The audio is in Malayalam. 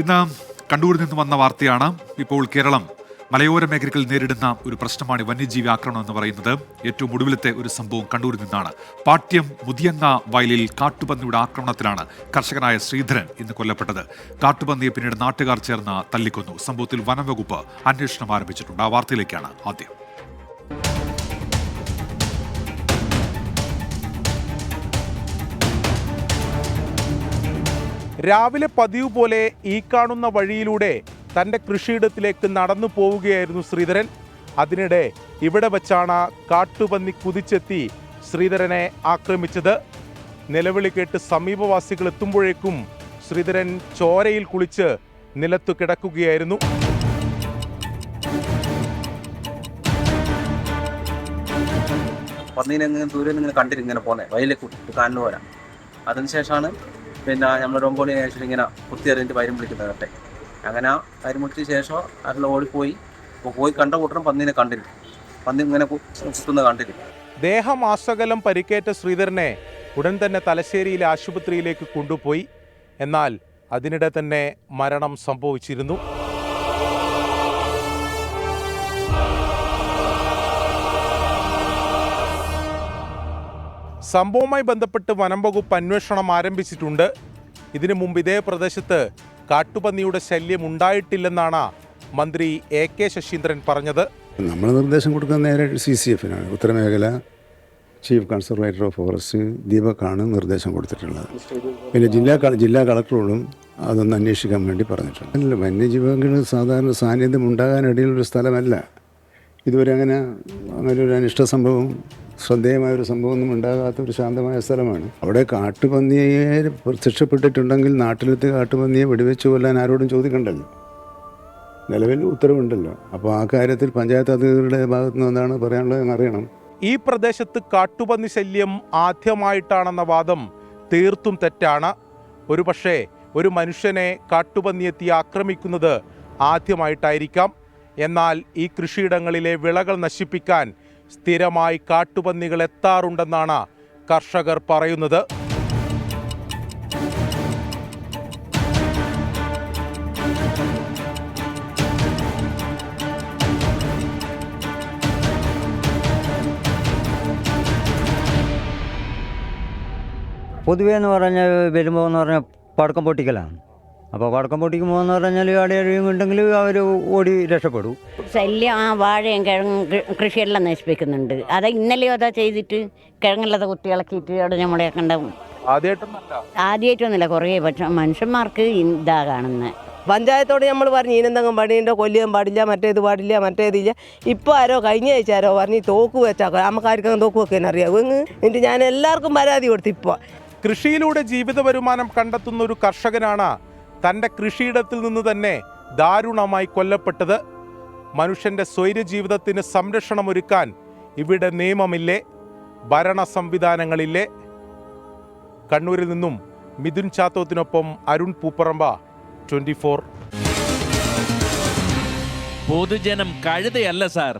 ഇന്ന് കണ്ണൂരിൽ നിന്ന് വന്ന വാർത്തയാണ് ഇപ്പോൾ കേരളം മലയോര മേഖലകൾ നേരിടുന്ന ഒരു പ്രശ്നമാണ് വന്യജീവി ആക്രമണം എന്ന് പറയുന്നത്. ഏറ്റവും ഒടുവിലത്തെ ഒരു സംഭവം കണ്ണൂരിൽ നിന്നാണ്. പാട്യം മുതിയങ്ങ വയലിൽ കാട്ടുപന്നിയുടെ ആക്രമണത്തിലാണ് കർഷകനായ ശ്രീധരൻ ഇന്ന് കൊല്ലപ്പെട്ടത്. കാട്ടുപന്നിയെ പിന്നീട് നാട്ടുകാർ ചേർന്ന് തല്ലിക്കൊന്നു. സംഭവത്തിൽ വനംവകുപ്പ് അന്വേഷണം ആരംഭിച്ചിട്ടുണ്ട്. ആ വാർത്തയിലേക്കാണ് ആദ്യം. രാവിലെ പതിവ് പോലെ ഈ കാണുന്ന വഴിയിലൂടെ തന്റെ കൃഷിയിടത്തിലേക്ക് നടന്നു പോവുകയായിരുന്നു ശ്രീധരൻ. അതിനിടെ ഇവിടെ വച്ചാണ് കാട്ടുപന്നി കുതിച്ചെത്തി ശ്രീധരനെ ആക്രമിച്ചത്. നിലവിളി കേട്ട് സമീപവാസികൾ എത്തുമ്പോഴേക്കും ശ്രീധരൻ ചോരയിൽ കുളിച്ച് നിലത്തു കിടക്കുകയായിരുന്നു. പന്നീനെ ദൂരെ നിന്ന് ഇങ്ങനെ പോന്നെ വയലിൽ കൂട്ടി കാലിന് പോരാ. അതിനുശേഷമാണ് പിന്നെ നമ്മൾ ഒമ്പത് മണി ശേഷം ഇങ്ങനെ കുത്തിയെറിഞ്ഞിട്ട് വരും വിളിക്കുന്നത് കേട്ടെ അങ്ങനെ വരും വിളിച്ച ശേഷം അതിൽ ഓടിപ്പോയി. പോയി കണ്ട കൂട്ടണം പന്നീനെ കണ്ടില്ല പന്നി ഇങ്ങനെ കുത്തുന്ന കണ്ടില്ല ദേഹം ദേഹമാസകലം പരിക്കേറ്റ ശ്രീധരനെ ഉടൻ തന്നെ തലശ്ശേരിയിലെ ആശുപത്രിയിലേക്ക് കൊണ്ടുപോയി. എന്നാൽ അതിനിടെ തന്നെ മരണം സംഭവിച്ചിരുന്നു. സംഭവവുമായി ബന്ധപ്പെട്ട് വനം വകുപ്പ് അന്വേഷണം ആരംഭിച്ചിട്ടുണ്ട്. ഇതിനു മുമ്പ് ഇതേ പ്രദേശത്ത് കാട്ടുപന്നിയുടെ ശല്യം ഉണ്ടായിട്ടില്ലെന്നാണ് മന്ത്രി എ കെ ശശീന്ദ്രൻ പറഞ്ഞത്. നമ്മൾ നിർദ്ദേശം കൊടുക്കുന്ന നേരെ സി സി എഫിനാണ്. ഉത്തരമേഖല ചീഫ് കൺസർവേറ്റർ ഓഫ് ഫോറസ്റ്റ് ദീപക്കാണ് നിർദ്ദേശം കൊടുത്തിട്ടുള്ളത്. പിന്നെ ജില്ലാ ജില്ലാ കളക്ടറോടും അതൊന്ന് അന്വേഷിക്കാൻ വേണ്ടി പറഞ്ഞിട്ടുണ്ട്. വന്യജീവികൾ സാധാരണ സാന്നിധ്യം ഉണ്ടാകാനിടയിലൊരു സ്ഥലമല്ല. ഇതുവരെ അങ്ങനെ അങ്ങനെ ഒരു അനിഷ്ട സംഭവം ശ്രദ്ധേയമായ ഒരു സംഭവമൊന്നും ഉണ്ടാകാത്ത ഒരു ശാന്തമായ സ്ഥലമാണ്. അവിടെ കാട്ടുപന്നിയെ പ്രത്യക്ഷപ്പെട്ടിട്ടുണ്ടെങ്കിൽ നാട്ടിലത്തെ കാട്ടുപന്നിയെ വെടിവെച്ച് കൊല്ലാൻ ആരോടും ചോദിക്കണ്ടല്ലോ. നിലവിൽ ഉത്തരവുണ്ടല്ലോ. അപ്പോൾ ആ കാര്യത്തിൽ പഞ്ചായത്ത് അധികൃതരുടെ ഭാഗത്തു നിന്ന് എന്താണ് പറയാനുള്ളത് എന്നറിയണം ഈ പ്രദേശത്ത് കാട്ടുപന്നി ശല്യം ആദ്യമായിട്ടാണെന്ന വാദം തീർത്തും തെറ്റാണ്. ഒരുപക്ഷെ ഒരു മനുഷ്യനെ കാട്ടുപന്നിയെത്തി ആക്രമിക്കുന്നത് ആദ്യമായിട്ടായിരിക്കാം. എന്നാൽ ഈ കൃഷിയിടങ്ങളിലെ വിളകൾ നശിപ്പിക്കാൻ സ്ഥിരമായി കാട്ടുപന്നികൾ എത്താറുണ്ടെന്നാണ് കർഷകർ പറയുന്നത്. പൊതുവേ എന്ന് പറഞ്ഞാൽ വരുമ്പോൾ എന്ന് പറഞ്ഞാൽ പടക്കം പൊട്ടിക്കലാണ്. അപ്പോൾ വടക്കമ്പോട്ടിക്ക് പോകുന്ന പറഞ്ഞാൽ അവിടെ ആരെങ്കിലും ഉണ്ടെങ്കിൽ അവർ ഓടി രക്ഷപ്പെടും. ശല്യം ആ വാഴയും കിഴങ്ങും കൃഷിയെല്ലാം നശിപ്പിക്കുന്നുണ്ട്. അത് ഇന്നലെയോ അതാ ചെയ്തിട്ട്? കിഴങ്ങുള്ളത് കുത്തി ഇളക്കിയിട്ട് അവിടെ നമ്മളെ കണ്ട ആദ്യമായിട്ടൊന്നുമില്ല കുറേ പക്ഷെ മനുഷ്യന്മാർക്ക് ഇതാ കാണുന്നത് പഞ്ചായത്തോട് നമ്മൾ പറഞ്ഞു ഇനെന്തെങ്കിലും പണിയുണ്ടോ? കൊല്ലിയാൻ പാടില്ല മറ്റേത് പാടില്ല മറ്റേതില്ല ഇപ്പോൾ ആരോ കഴിഞ്ഞ ആഴ്ച ആരോ പറഞ്ഞു തോക്ക് വെച്ചാൽ നമുക്ക് ആർക്കും തോക്ക് വെക്കാൻ അറിയാം എങ്ങ് എന്നിട്ട് ഞാൻ എല്ലാവർക്കും പരാതി കൊടുത്തു ഇപ്പോൾ കൃഷിയിലൂടെ ജീവിത വരുമാനം കണ്ടെത്തുന്ന ഒരു കർഷകനാണ് തന്റെ കൃഷിയിടത്തിൽ നിന്ന് തന്നെ ദാരുണമായി കൊല്ലപ്പെട്ടത്. മനുഷ്യന്റെ സ്വൈര്യ ജീവിതത്തിന് സംരക്ഷണമൊരുക്കാൻ ഇവിടെ നിയമമില്ലേ? ഭരണ സംവിധാനങ്ങളില്ലേ കണ്ണൂരിൽ നിന്നും മിഥുൻ ചാത്തോത്തിനൊപ്പം അരുൺ പൂപ്പറമ്പ ട്വന്റി ഫോർ പൊതുജനം കഴുതയല്ല സാർ.